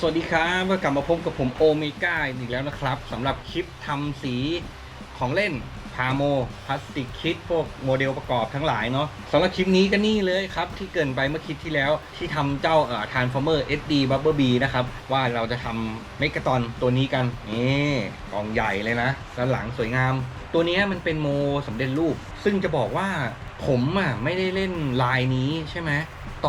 สวัสดีครับกลับมาพบกับผมโอเมก้าอีกแล้วนะครับสำหรับคลิปทำสีของเล่นพาโมพลาสติกคิดพวกโมเดลประกอบทั้งหลายเนาะสำหรับคลิปนี้ก็นี่เลยครับ ที่เกินไปเมื่อคลิปที่แล้วที่ทำเจ้าเอ่อ Transformer SD Bubble B นะครับ ว่าเราจะทำเมกะตอนตัวนี้กัน นี่กล่องใหญ่เลยนะด้านหลังสวยงาม ตัวนี้มันเป็นโมสำเร็จรูป ซึ่งจะบอกว่า ผมอะไม่ได้เล่นลายนี้ใช่ไหม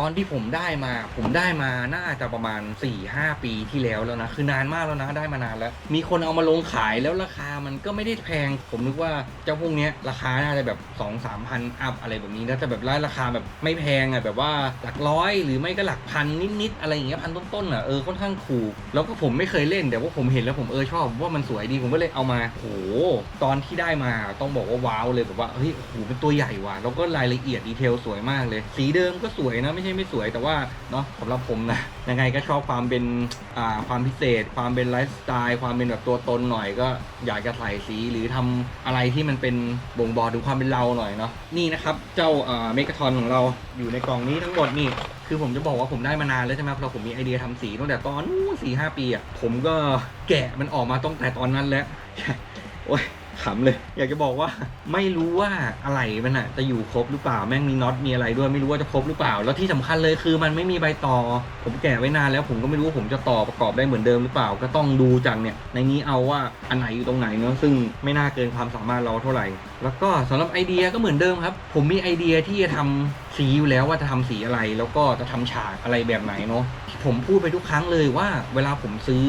ตอนที่ผมได้มา ผมได้มาน่าจะประมาณ 4-5 ปีที่แล้วแล้วนะ คือนานมากแล้วนะได้มานานแล้ว มีคนเอามาลงขายแล้วราคามันก็ไม่ได้แพง ผมนึกว่าเจ้าพวกเนี้ยราคาน่าจะแบบ 2-3พันอัพอะไรแบบนี้น่าจะแบบไล่ราคาแบบไม่แพงอะแบบว่าหลักร้อยหรือไม่ก็หลักพันนิดๆอะไรอย่างเงี้ยพันต้นๆอะเออค่อนข้างถูกแล้วก็ผมไม่เคยเล่นแต่ว่าผมเห็นแล้วผมเออชอบว่ามันสวยดีผมก็เลยเอามาโหตอนที่ได้มาต้องบอกว่าว้าวเลยแบบว่าเฮ้ยโหเป็นตัวใหญ่ว่ะแล้วก็รายละเอียดดีเทลสวยมากเลย สีเดิมก็สวยนะไม่ใช่ไม่สวยแต่ว่าเนาะสำหรับผมนะยังไงก็ชอบความเป็นอ่าความพิเศษ ความเป็นไลฟ์สไตล์ความเป็นแบบตัวตนหน่อย ก็อยากจะใส่สีหรือทำอะไรที่มันเป็นบ่งบอกถึงความเป็นเราหน่อยเนาะนี่นะครับเจ้าเมกะทอนของเราอยู่ในกล่องนี้ทั้งหมดนี่คือผมจะบอกว่าผมได้มานานแล้วใช่ไหมเพราะผมมีไอเดียทำสีตั้งแต่ตอนนู้นสี่ห้าปีอะผมก็แกะมันออกมาตั้งแต่ตอนนั้นแล้วโอ้ย ขำเลย อยากจะบอกว่าไม่รู้ว่าอะไรมันอะจะอยู่ครบหรือเปล่าแม่งมีน็อตมีอะไรด้วยไม่รู้ว่าจะครบหรือเปล่า แล้วที่สำคัญเลยคือมันไม่มีใบต่อ ผมแกะไว้นานแล้วผมก็ไม่รู้ว่าผมจะต่อประกอบได้เหมือนเดิมหรือเปล่า ก็ต้องดูจากเนี่ยในนี้เอาว่าอันไหนอยู่ตรงไหนเนาะซึ่งไม่น่าเกินความสามารถเราเท่าไหร่ แล้วก็สำหรับไอเดียก็เหมือนเดิมครับ ผมมีไอเดียที่จะทำสีอยู่แล้วว่าจะทำสีอะไร แล้วก็จะทำฉากอะไรแบบไหนเนาะ ผมพูดไปทุกครั้งเลยว่า เวลาผมซื้อ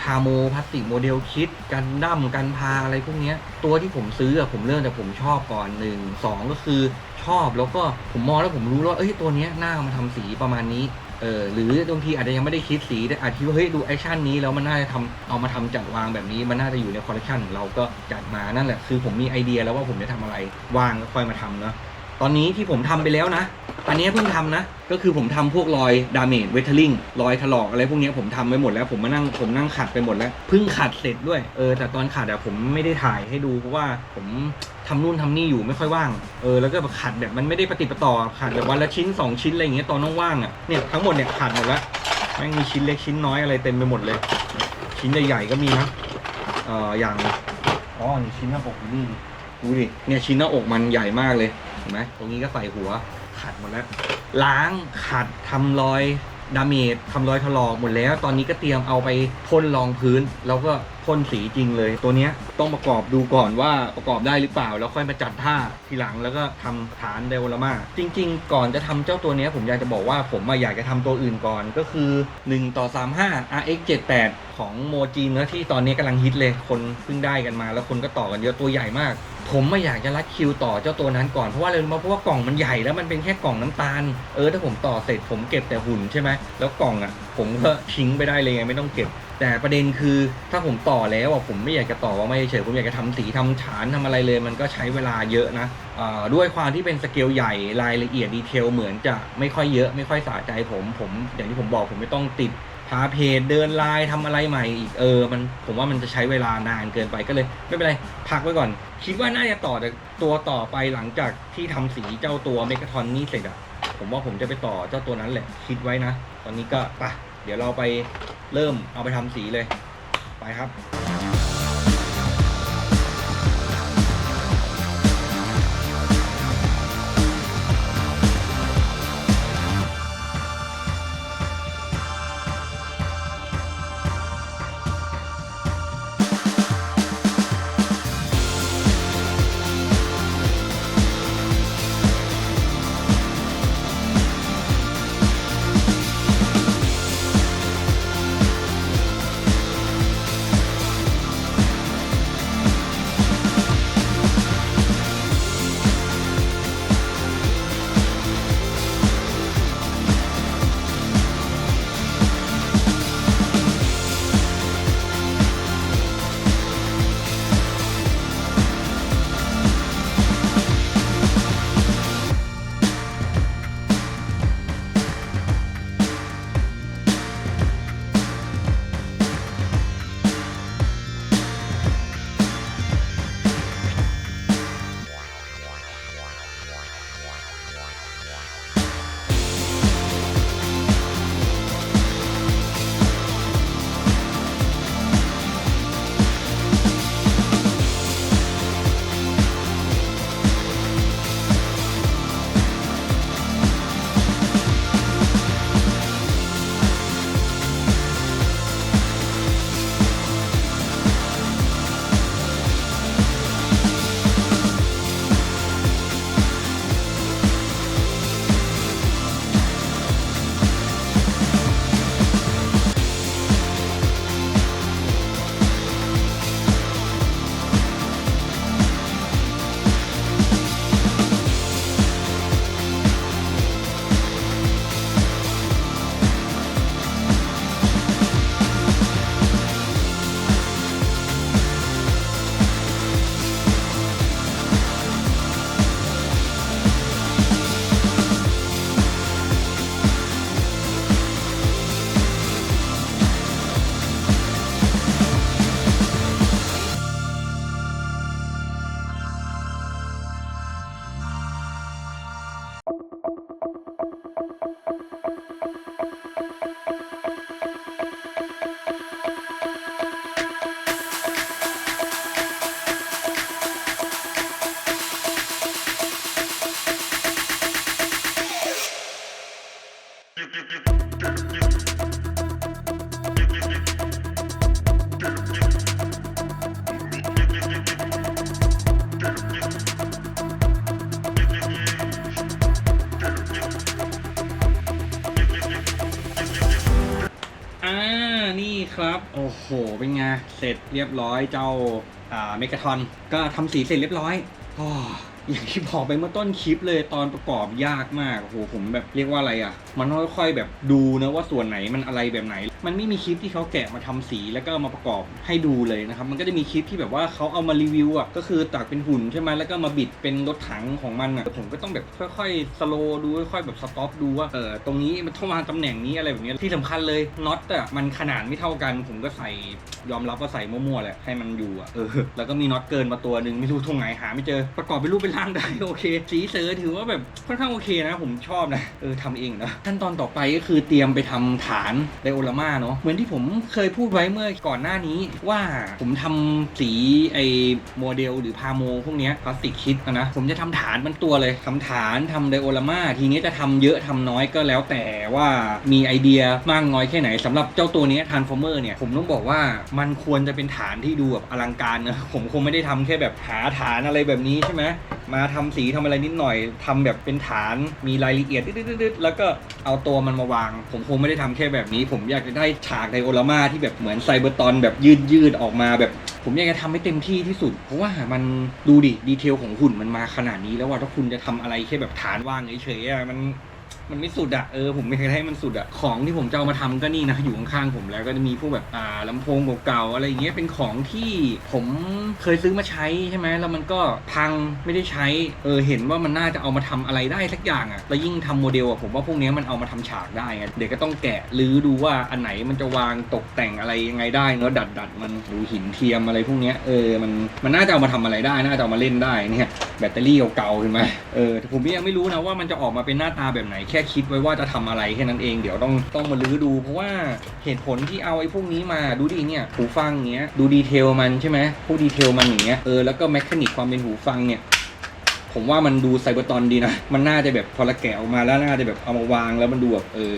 พาโมพลาสติกโมเดลคิดกันดั้มกันพาอะไรพวกนี้ตัวที่ผมซื้ออะผมเริ่มจากผมชอบก่อนหนึ่งสองก็คือชอบแล้วก็ผมมองแล้วผมรู้ว่าเอ้ยตัวเนี้ยน่ามาทำสีประมาณนี้เออหรือบางทีอาจจะยังไม่ได้คิดสีแต่อาจคิดว่าเฮ้ยดูแอคชั่นนี้แล้วมันน่าจะทำเอามาทำจัดวางแบบนี้มันน่าจะอยู่ในคอลเลคชันของเราก็จัดมานั่นแหละคือผมมีไอเดียแล้วว่าผมจะทำอะไรวางก็ค่อยมาทำเนาะ ตอนนี้ที่ผมทำไปแล้วนะ อันนี้เพิ่งทำนะ ก็คือผมทำพวกรอยดาเมจเวทเทอริงรอยถลอกอะไรพวกนี้ผมทำไปหมดแล้ว ผมมานั่งผมนั่งขัดไปหมดแล้วเพิ่งขัดเสร็จด้วย เออแต่ตอนขัดอะผมไม่ได้ถ่ายให้ดูเพราะว่าผมทำนู่นทำนี่อยู่ไม่ค่อยว่าง เออแล้วก็แบบขัดแบบมันไม่ได้ปฏิปต่อขัดแบบวันละชิ้นสองชิ้นอะไรอย่างเงี้ยตอนว่างๆอะเนี่ยทั้งหมดเนี่ยขัดหมดแล้วแม่งมีชิ้นเล็กชิ้นน้อยอะไรเต็มไปหมดเลย ชิ้นใหญ่ๆก็มีนะเอ่ออย่างอ๋อนี่ชิ้นหน้าอกนี่ ดูดิ เนี่ยชิ้นหน้าอกมันใหญ่มากเลยเห็นไหมตรงนี้ก็ใส่หัวขัดหมดแล้ว ล้างขัดทำรอยดาเมจทำรอยถลอกหมดแล้ว ตอนนี้ก็เตรียมเอาไปพ่นรองพื้น แล้วก็พ่นสีจริงเลย ตัวเนี้ยต้องประกอบดูก่อนว่าประกอบได้หรือเปล่า แล้วค่อยมาจัดท่าทีหลังแล้วก็ทำฐานเดลลามาจริง ๆ ก่อนจะทำเจ้าตัวเนี้ยผมอยากจะบอกว่าผมอยากจะทำตัวอื่นก่อนก็คือ1ต่อ35 RX 78ของโมจีนนะที่ตอนนี้กำลังฮิตเลยคนเพิ่งได้กันมา แล้วคนก็ต่อกันเยอะตัวใหญ่มาก ผมไม่อยากจะรัดคิวต่อเจ้าตัวนั้นก่อนเพราะว่าอะไรรู้ไหมเพราะว่ากล่องมันใหญ่แล้วมันเป็นแค่กล่องน้ำตาลเออถ้าผมต่อเสร็จผมเก็บแต่หุ่นใช่ไหมแล้วกล่องอะ ผมก็ทิ้งไปได้เลยไงไม่ต้องเก็บ แต่ประเด็นคือถ้าผมต่อแล้วอะผมไม่อยากจะต่อว่าไม่เฉยผมอยากจะทำสีทำฐานทำอะไรเลย มันก็ใช้เวลาเยอะนะด้วยความที่เป็นสเกลใหญ่รายละเอียดดีเทลเหมือนจะไม่ค่อยเยอะไม่ค่อยสะใจผมผมอย่างที่ผมบอกผมไม่ต้องติด หาเพจเดินไลน์ทำอะไรใหม่อีกเออมันผมว่ามันจะใช้เวลานานเกินไปก็เลย ไม่เป็นไรพักไว้ก่อน คิดว่าน่าจะต่อจากตัวต่อไปหลังจากที่ทำสีเจ้าตัวเมกะทอนนี่เสร็จอะผมว่าผมจะไปต่อเจ้าตัวนั้นแหละคิดไว้นะ ตอนนี้ก็ไปะเดี๋ยวเราไปเริ่มเอาไปทำสีเลย ไปครับ โอ้โห เป็นไง เสร็จเรียบร้อยเจ้าอ่าเมกาทอน ก็ทำสีเสร็จเรียบร้อยอ๋อย่างที่บอกไปเมื่อต้นคลิปเลยตอนประกอบยากมากโอ้โหผมแบบเรียกว่าอะไรอะมันค่อยๆแบบดูนะว่าส่วนไหนมันอะไรแบบไหน มันไม่มีคลิปที่เขาแกะมาทำสีแล้วก็ามาประกอบให้ดูเลยนะครับ มันก็จะมีคลิปที่แบบว่าเขาเอามารีวิวอะก็คือตักเป็นหุ่นใช่ไหมแล้วก็มาบิดเป็นรถถังของมันอะผมก็ต้องแบบค่อยๆสโลดูค่อยๆแบบสต็อปดูว่าเออตรงนี้มันต้องวางตำแหน่งนี้อะไรแบบนี้ที่สำคัญเลยน็อตอะมันขนาดไม่เท่ากัน ผมก็ใส่ยอมรับว่าใส่มั่วๆแหละให้มันอยู่อะเออแล้วก็มีน็อตเกินมาตัวหนึ่งไม่รู้ตรงไหนหาไม่เจอประกอบเป็นรูปเป็นร่างได้โอเค สีเสือถือว่าแบบค่อนข้างโอเคนะ ผมชอบนะเออทำเองนะขั้นตอนต่อไปก็คือเตรียมไปทำฐานไดโอลาม่าเนาะเหมือนที่ผมเคยพูดไว้เมื่อก่อนหน้านี้ว่าผมทำสีไอโมเดลหรือพาโมพวกเนี้ยพลาสติกคิดนะ ผมจะทำฐานมันตัวเลยทำฐานทำไดโอลาม่าทีนี้จะทำเยอะทำน้อยก็แล้วแต่ว่ามีไอเดียมากน้อยแค่ไหนสำหรับเจ้าตัวนี้ทานฟอร์เมอร์เนี่ยผมต้องบอกว่ามันควรจะเป็นฐานที่ดูแบบอลังการนะผมคงไม่ได้ทำแค่แบบหาฐานอะไรแบบนี้ใช่ไหม มาทำสีทำอะไรนิดหน่อยทำแบบเป็นฐานมีรายละเอียดดึดๆแล้วก็เอาตัวมันมาวาง ผมคงไม่ได้ทำแค่แบบนี้ ผมอยากจะได้ฉากไดโอลาม่าที่แบบเหมือนไซเบอร์ตอนแบบยืดๆออกมาแบบผมอยากจะทำให้เต็มที่ที่สุด เพราะว่ามันดูดิดีเทลของหุ่นมันมาขนาดนี้แล้วว่าถ้าคุณจะทำอะไรแค่แบบฐานว่างเฉยๆมัน มันไม่สุดอะเออผมไม่เคยให้มันสุดอะของที่ผมจะเอามาทำก็นี่นะอยู่ข้างๆผมแล้วก็จะมีพวกแบบอ่าลำโพงเก่าๆอะไรอย่างเงี้ยเป็นของที่ผมเคยซื้อมาใช้ใช่ไหมแล้วมันก็พังไม่ได้ใช้เออเห็นว่ามันน่าจะเอามาทำอะไรได้สักอย่างอะแล้วยิ่งทำโมเดลอะผมว่าพวกเนี้ยมันเอามาทำฉากได้ไงเดี๋ยวก็ต้องแกะหรือดูว่าอันไหนมันจะวางตกแต่งอะไรยังไงได้เนอะดัดดัดมันดูหินเทียมอะไรพวกเนี้ยเออมันมันน่าจะเอามาทำอะไรได้น่าจะเอามาเล่นได้เนี่ยแบตเตอรี่เก่าๆเห็นไหมเออแต่ผมยังไม่รู้นะว่ามันจะออกมาเป็นหน้าตาแบบไหนแค่คิดไว้ว่าจะทำอะไรแค่นั้นเองเดี๋ยวต้องต้องมาลื้อดู เพราะว่าเหตุผลที่เอาไอ้พวกนี้มาดูดิเนี่ยหูฟังเงี้ยดูดีเทลมันใช่ไหมพวกดีเทลมันอย่างเงี้ยเออแล้วก็แมคานิกความเป็นหูฟังเนี่ยผมว่ามันดูไซเบอร์ตอนดีนะ มันน่าจะแบบพอละแกะออกมาแล้วน่าจะแบบเอามาวางแล้วมันดูแบบเออ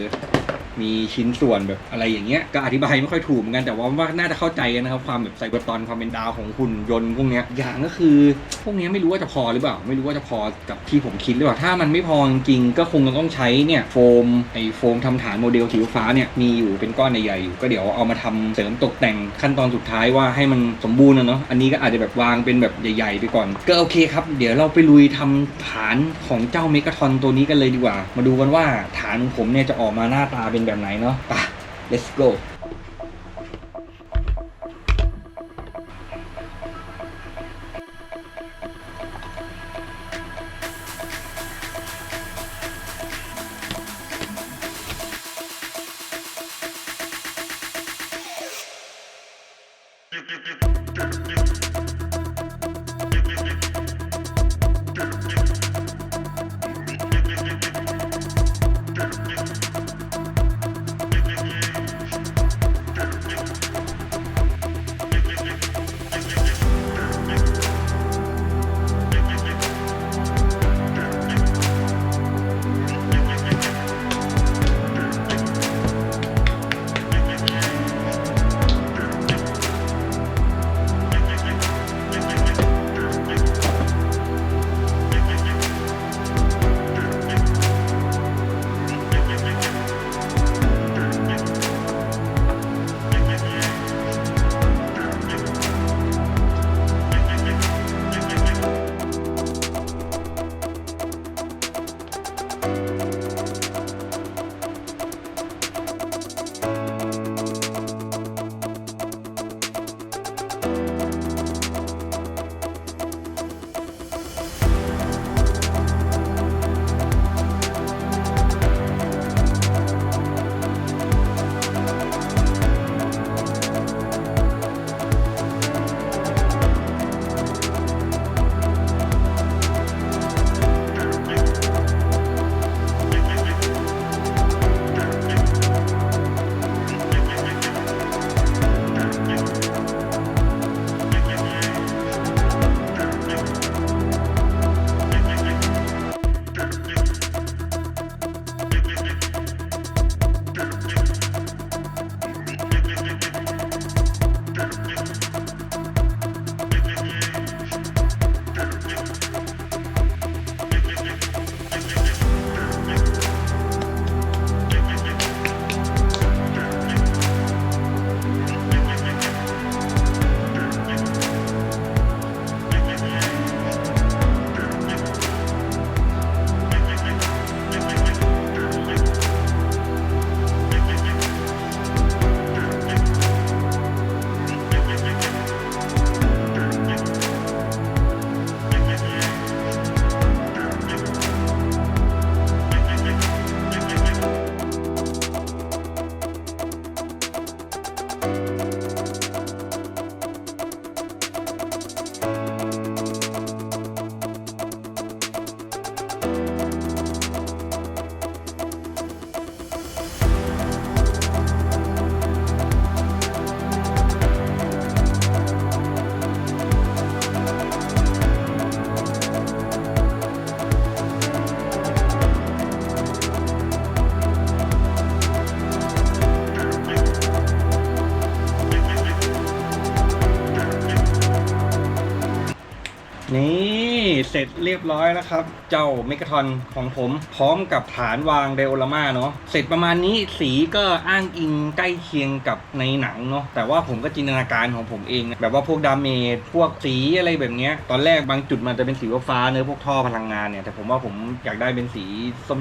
มีชิ้นส่วนแบบอะไรอย่างเงี้ยก็อธิบายไม่ค่อยถูกเหมือนกันแต่ว่าว่าน่าจะเข้าใจกันนะครับความแบบไซเบอร์ตอนความเป็นดาวของหุ่นยนต์พวกเนี้ยอย่างก็คือ พวกเนี้ยไม่รู้ว่าจะพอหรือเปล่า ไม่รู้ว่าจะพอกับที่ผมคิดหรือเปล่าถ้ามันไม่พอจริงๆก็คงจะต้องใช้เนี่ยโฟมไอโฟมทำฐานโมเดลสีฟ้าเนี่ยมีอยู่เป็นก้อนใหญ่ๆอยู่ก็เดี๋ยวเอามาทำเสริมตกแต่งขั้นตอนสุดท้ายว่าให้มันสมบูรณ์นะเนาะอันนี้ก็อาจจะแบบวางเป็นแบบใหญ่ ๆ ไปก่อน ก็โอเคครับ เดี๋ยวเราไปลุยทำฐานของเจ้าเมกาทอนตัวนี้กันเลยดีกว่า มาดูกันว่าฐานผมเนี่ยจะออกมาหน้าตาเป็นแบบไหนเนาะไป let's go เรียบร้อยแล้วครับ เจ้าเมก a ทอนของผม พร้อมกับฐานวางไดโอลามาเนาะเสร็จประมาณนี้สีก็อ้างอิงใกล้เคียงกับในหนังเนาะแต่ว่าผมก็จินตนาการของผมเอง แบบว่าพวกดาเมจพวกสีอะไรแบบเนี้ยตอนแรกบางจุดมันจะเป็นสีฟ้าเนื้อพวกท่อพลังงานเนี่ยแต่ผมว่าผมอยากได้เป็นสี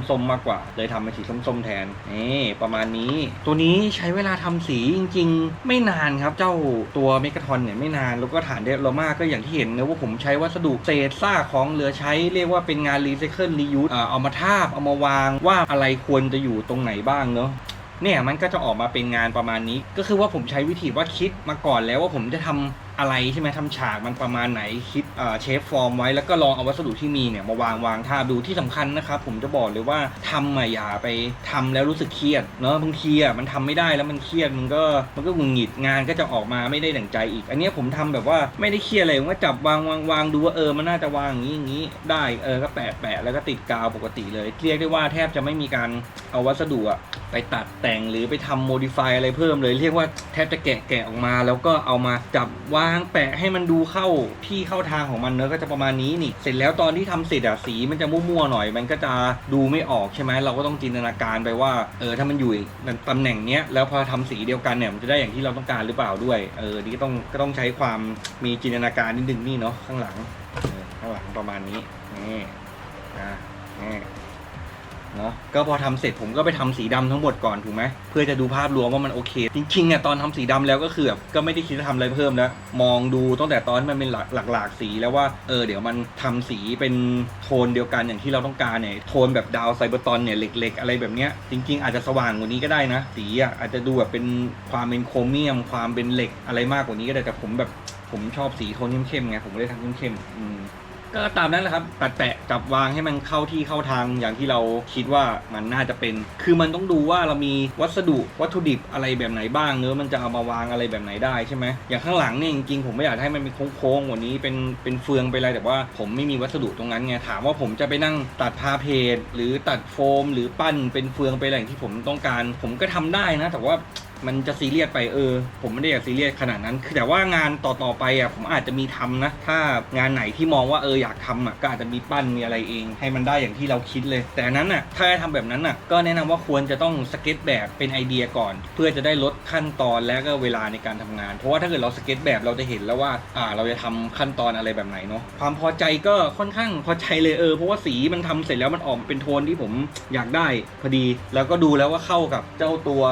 ส้มๆมากกว่า เลยทำเป็นสีส้มๆแทนนี่ประมาณนี้ ตัวนี้ใช้เวลาทำสีจริง ๆ ไม่นานครับเจ้าตัวเมก a ทอนเนี่ยไม่นานแล้วก็ฐานเดโลมาก็อย่างที่เห็นนะว่าผมใช้วัสดุเศษซากของเหลือใช้เรียกว่าเป็นงานรีไซเคิลรียูสเอามาทาบเอามาวางว่าอะไรควรจะอยู่ตรงไหนบ้างเนาะเนี่ยมันก็จะออกมาเป็นงานประมาณนี้ ก็คือว่าผมใช้วิธีว่าคิดมาก่อนแล้วว่าผมจะทำอะไรใช่ไหมทำฉากมันประมาณไหนคิดเชฟฟอร์มไว้แล้วก็ลองเอาวัสดุที่มีเนี่ยมาวางวางท่าดูที่สำคัญนะครับผมจะบอกเลยว่าทำอะอย่าไปทำแล้วรู้สึกเครียดเนาะบางทีอะมันทำไม่ได้แล้วมันเครียดมันก็มันก็หงุดหงิดงานก็จะออกมาไม่ได้ดั่งใจอีก อันนี้ผมทำแบบว่าไม่ได้เครียดเลยผมก็จับวางวางวางดูว่าเออมันน่าจะวางอย่างนี้อย่างนี้ได้เออก็แปะแปะแล้วก็ติดกาวปกติเลยเรียกได้ว่าแทบจะไม่มีการเอาวัสดุอะไปตัดแต่งหรือไปทำโมดิฟายอะไรเพิ่มเลย เรียกว่าแทบจะแกะแกะออกมา แล้วก็เอามาจับวางแปะให้มันดูเข้าที่เข้าทางของมันเนอะก็จะประมาณนี้นี่ เสร็จแล้วตอนที่ทำเสร็จอะสีมันจะมั่วๆหน่อย มันก็จะดูไม่ออกใช่ไหมเราก็ต้องจินตนาการไปว่าเออถ้ามันอยู่ในตำแหน่งเนี้ยแล้วพอทำสีเดียวกันเนี่ยมันจะได้อย่างที่เราต้องการหรือเปล่าด้วยเออนี่ก็ต้องก็ต้องใช้ความมีจินตนาการนิดนึงนี่เนาะข้างหลังออข้างหลังประมาณนี้นี่อะนี่ เนาะก็พอทำเสร็จผมก็ไปทำสีดำทั้งหมดก่อนถูกไหมเพื่อจะดูภาพรวมว่ามันโอเค จริงๆเนี่ยตอนทำสีดำแล้วก็คือแบบก็ไม่ได้คิดจะทำอะไรเพิ่มแล้ว มองดูตั้งแต่ตอนมันเป็นหลากหลากๆสีแล้วว่าเออเดี๋ยวมันทำสีเป็นโทนเดียวกันอย่างที่เราต้องการเนี่ยโทนแบบดาวไซเบอร์ตอนเนี่ยเหล็ก ๆ อะไรแบบเนี้ยจริง ๆ อาจจะสว่างกว่านี้ก็ได้นะ สีอะอาจจะดูแบบเป็นความเป็นโครเมียม ความเป็นเหล็กอะไรมากกว่านี้ก็ได้แต่ผมแบบผมชอบสีโทนเข้มๆไงผมเลยทำเข้มๆอืม ก็ตามนั้นแหละครับตัดแปะจับวางให้มันเข้าที่เข้าทางอย่างที่เราคิดว่ามันน่าจะเป็น คือมันต้องดูว่าเรามีวัสดุวัตถุดิบอะไรแบบไหนบ้างเนื้อมันจะเอามาวางอะไรแบบไหนได้ใช่ไหมอย่างข้างหลังเนี่ยจริงๆผมไม่อยากให้มันเป็นโค้งๆกว่านี้เป็นเป็นเฟืองไปเลยแต่ว่าผมไม่มีวัสดุตรงนั้นไงถามว่าผมจะไปนั่งตัดพาเพจหรือตัดโฟม หรือปั้นเป็นเฟืองไปอะไรอย่างที่ผมต้องการ ผมก็ทำได้นะ แต่ว่า มันจะซีเรียสไปเออ ผมไม่ได้อยากซีเรียสขนาดนั้น คือแต่ว่างานต่อๆไปอะผมอาจจะมีทำนะ ถ้างานไหนที่มองว่าเอออยากทำอะก็อาจจะมีปั้นมีอะไรเอง ให้มันได้อย่างที่เราคิดเลย แต่นั้นอะถ้าจะทำแบบนั้นอะก็แนะนำว่าควรจะต้องสเก็ตแบบเป็นไอเดียก่อน เพื่อจะได้ลดขั้นตอนและก็เวลาในการทำงาน เพราะว่าถ้าเกิดเราสเก็ตแบบเราจะเห็นแล้วว่าอ่าเราจะทำขั้นตอนอะไรแบบไหนเนาะความพอใจก็ค่อนข้างพอใจเลยเออเพราะว่าสีมันทำเสร็จแล้วมันออกเป็นโทนที่ผมอยากได้พอดี แล้วก็ดูแล้วว่าเข้ากับเจ้าตัว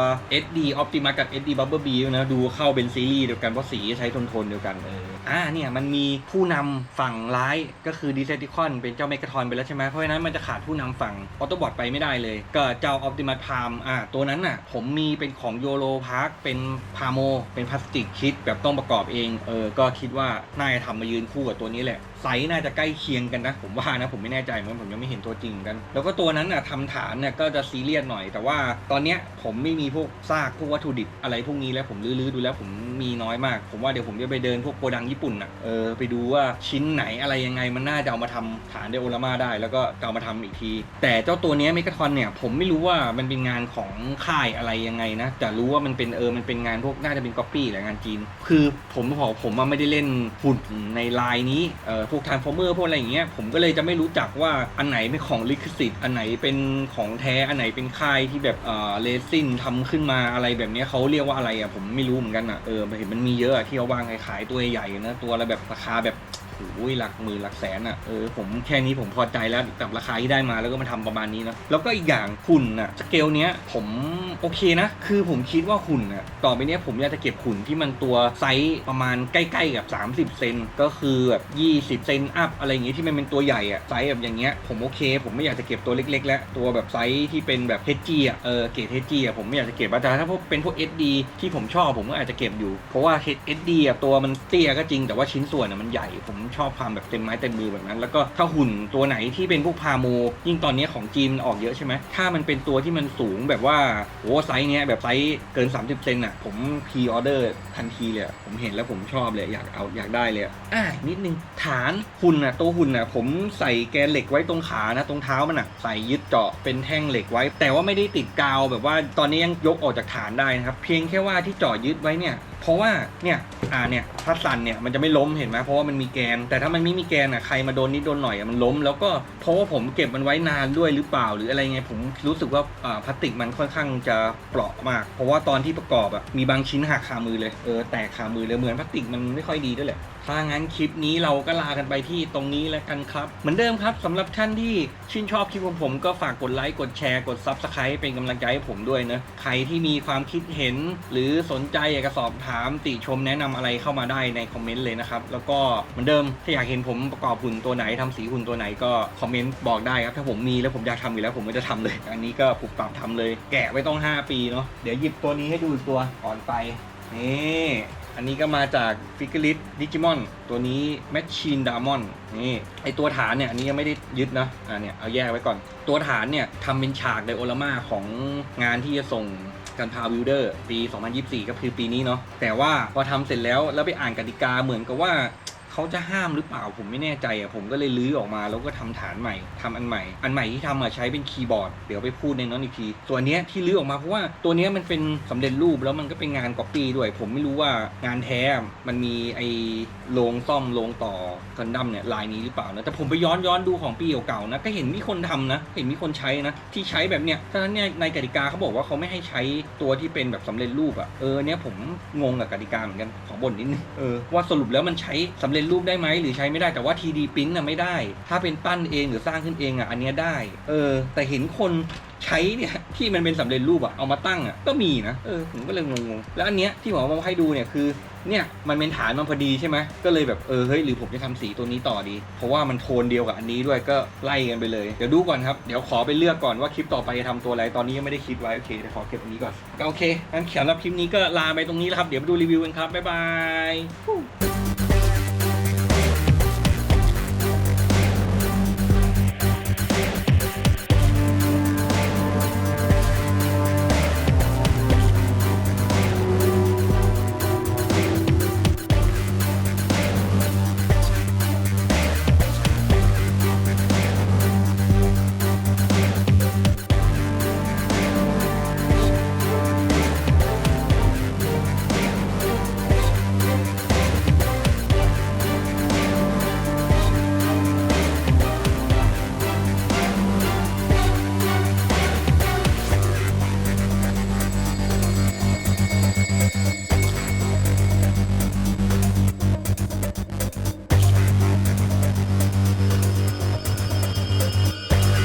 SD มากับเอ็ดดี้บับเบิลบีนะดูเข้าเป็นซีรีส์เดียวกันเพราะสีใช้โทนๆเดียวกันเออ อ่าเนี่ยมันมีผู้นำฝั่งร้ายก็คือ d e c e p t i c o n เป็นเจ้าเมก a ทอนไปแล้วใช่ไหมเพราะฉะนั้นมันจะขาดผู้นำฝั่ง Autobot ไปไม่ได้เลย ก็เจ้า Optimus Prime อ่าตัวนั้นน่ะผมมีเป็นของ Yolo Park เป็นพาโม เป็นพลาสติกคิดแบบต้องประกอบเองเออก็คิดว่าน่าจะทำมายืนคู่กับตัวนี้แหละไซส์น่าจะใกล้เคียงกันนะ ผมว่านะผมไม่แน่ใจเหมือนผมยังไม่เห็นตัวจริงกัน แล้วก็ตัวนั้นน่ะทำฐานเนี่ยก็จะซีเรียสหน่อย แต่ว่าตอนเนี้ยผมไม่มีพวกซากพวกวัตถุดิบอะไรพวกนี้แล้วผมลื้อๆดูแล้วผมมีน้อยมาก ผมว่าเดี๋ยวผมจะไปเดินพวกโกดังญี่ปุ่นอะเออไปดูว่าชิ้นไหนอะไรยังไงมันน่าจะเอามาทำฐานเดโอลามาได้ แล้วก็เอามาทำอีกที แต่เจ้าตัวนี้เมกาทอนเนี่ยผมไม่รู้ว่ามันเป็นงานของค่ายอะไรยังไงนะแต่รู้ว่ามันเป็นเออมันเป็นงานพวกน่าจะเป็นก๊อปปี้แหละงานจีน คือผมบอกผมว่าไม่ได้เล่นหุ่นในลายนี้เออพวกทานฟอร์เมอร์พวกอะไรอย่างเงี้ยผมก็เลยจะไม่รู้จักว่าอันไหนเป็นของลิขสิทธิ์อันไหนเป็นของแท้อันไหนเป็นค่ายที่แบบเออเลซินทำขึ้นมาอะไรแบบเนี้ยเขาเรียกว่าอะไรอะผมไม่รู้เหมือนกันอะเออเห็นมันมีเยอะอะที่เขาวางขายตัวใหญ่ๆนะตัวอะไรแบบราคาแบบ โอ้ยหลักหมื่นหลักแสนอะเออผมแค่นี้ผมพอใจแล้วกับราคาที่ได้มาแล้วก็มาทำประมาณนี้นะแล้วก็อีกอย่างหุ่นอะสเกลเนี้ยผมโอเคนะ คือผมคิดว่าหุ่นอะต่อไปเนี้ยผมอยากจะเก็บหุ่นที่มันตัวไซส์ประมาณใกล้ๆกับ 30 เซนก็คือแบบ 20 เซนอัพอะไรอย่างงี้ที่มันเป็นตัวใหญ่อะไซส์แบบอย่างเงี้ยผมโอเค ผมไม่อยากจะเก็บตัวเล็ก ๆ แล้วตัวแบบไซส์ที่เป็นแบบ HG อะเออเกรด HG อะผมไม่อยากจะเก็บอะแต่ถ้าพวกเป็นพวก SD ที่ผมชอบผมก็อาจจะเก็บอยู่เพราะว่า SD อะตัวมันเตี้ยก็จริงแต่ว่าชิ้นส่วนอะมันใหญ่ผมชอบความแบบเต็มไม้เต็มมือแบบนั้น แล้วก็ถ้าหุ่นตัวไหนที่เป็นพวกพาโม ยิ่งตอนนี้ของจีนออกเยอะใช่ไหมถ้ามันเป็นตัวที่มันสูงแบบว่าโอ้ไซส์เนี้ยแบบไซส์เกิน 30เซนอะผมพรีออเดอร์ทันทีเลยผมเห็นแล้วผมชอบเลยอยากเอาอยากได้เลยอะอะนิดนึงฐานหุ่นอะตัวหุ่นอะผมใส่แกนเหล็กไว้ตรงขานะตรงเท้ามันอะใส่ยึดเจาะเป็นแท่งเหล็กไว้ แต่ว่าไม่ได้ติดกาวแบบว่าตอนนี้ยังยกออกจากฐานได้นะครับเพียงแค่ว่าที่เจาะยึดไว้เนี่ย เพราะว่าเนี่ยอ่าเนี่ยถ้าสั่นเนี่ยมันจะไม่ล้มเห็นไหมเพราะว่ามันมีแกน แต่ถ้ามันไม่มีแกนอะใครมาโดนนิดโดนหน่อยอะมันล้ม แล้วก็เพราะว่าผมเก็บมันไว้นานด้วยหรือเปล่าหรืออะไรไงผมรู้สึกว่าอ่าพลาสติกมันค่อนข้างจะเปราะมาก เพราะว่าตอนที่ประกอบอะมีบางชิ้นหักคามือเลยเออแตกคามือเลยเหมือนพลาสติกมันไม่ค่อยดีด้วยแหละ ถ้างั้นคลิปนี้เราก็ลากันไปที่ตรงนี้แล้วกันครับ เหมือนเดิมครับสำหรับท่านที่ชื่นชอบคลิปของผมก็ฝากกดไลค์กดแชร์กด Subscribe เป็นกำลังใจให้ผมด้วยนะ ใครที่มีความคิดเห็น หรือสนใจอยากจะสอบถามติชมแนะนำอะไรเข้ามาได้ในคอมเมนต์เลยนะครับ แล้วก็เหมือนเดิมถ้าอยากเห็นผมประกอบหุ่นตัวไหนทำสีหุ่นตัวไหนก็คอมเมนต์บอกได้ครับถ้าผมมีแล้วผมอยากทำอยู่แล้วผมก็จะทำเลย อันนี้ก็ปรับปรับทำเลย แกะไว้ต้อง 5 ปีเนาะเดี๋ยวหยิบตัวนี้ให้ดูตัวก่อนไปนี่ อันนี้ก็มาจากฟิกเกอริสดิจิมอนตัวนี้แมชชีนดามอนนี่ไอตัวฐานเนี่ยอันนี้ยังไม่ได้ยึดนะอ่าเนี่ยเอาแยกไว้ก่อน ตัวฐานเนี่ยทำเป็นฉากไดโอลามาของงานที่จะส่งกันพาวิลเดอร์ปี 2024 ก็คือปีนี้เนาะแต่ว่าพอทำเสร็จแล้วแล้วไปอ่านกติกาเหมือนกับว่า เขาจะห้ามหรือเปล่าผมไม่แน่ใจอะผมก็เลยลื้อออกมาแล้วก็ทำฐานใหม่ทำอันใหม่ อันใหม่ที่ทำอะใช้เป็นคีย์บอร์ดเดี๋ยวไปพูดในนั้นอีกทีตัวเนี้ยที่ลื้อออกมาเพราะว่าตัวเนี้ยมันเป็นสำเร็จรูปแล้วมันก็เป็นงานก๊อปปี้ด้วย ผมไม่รู้ว่างานแท้มันมีไอ้โรงซ่อมโรงต่อกันดั้มเนี่ยลายนี้หรือเปล่านะแต่ผมไปย้อนย้อนดูของปีเก่าๆนะก็เห็นมีคนทำนะ เห็นมีคนใช้นะ ที่ใช้แบบเนี้ยฉะนั้นเนี่ยในกติกาเขาบอกว่าเขาไม่ให้ใช้ตัวที่เป็นแบบสำเร็จรูปอะเออเนี่ยผมงงกับกติกาเหมือนกันขอบ่นนิดนึงเออว่าสรุปแล้วมันใช้สำเร็จ็นรูปได้ไหมหรือใช้ไม่ได้แต่ว่า 3D Print น่ะไม่ได้ ถ้าเป็นปั้นเองหรือสร้างขึ้นเองอะอันเนี้ยได้ เออ แต่เห็นคนใช้เนี่ยที่มันเป็นสำเร็จรูปอะเอามาตั้งอะก็มีนะเออผมก็เลยงงๆแล้วอันเนี้ยที่ผมเอามาให้ดูเนี่ยคือเนี่ยมันเป็นฐานมันพอดีใช่ไหมก็เลยแบบเออเฮ้ยหรือผมจะทำสีตัวนี้ต่อดี เพราะว่ามันโทนเดียวกับอันนี้ด้วยก็ไล่กันไปเลยเดี๋ยวดูก่อนครับเดี๋ยวขอไปเลือกก่อนว่าคลิปต่อไปจะทำตัวอะไรตอนนี้ยังไม่ได้คิดไว้โอเคเดี๋ยวขอเก็บอันนี้ก่อนก็โอเคงั้นสำหรับคลิปนี้ก็ลาไปตรงนี้แล้วครับเดี๋ยวไปดูรีวิวกันครับบ๊ายบาย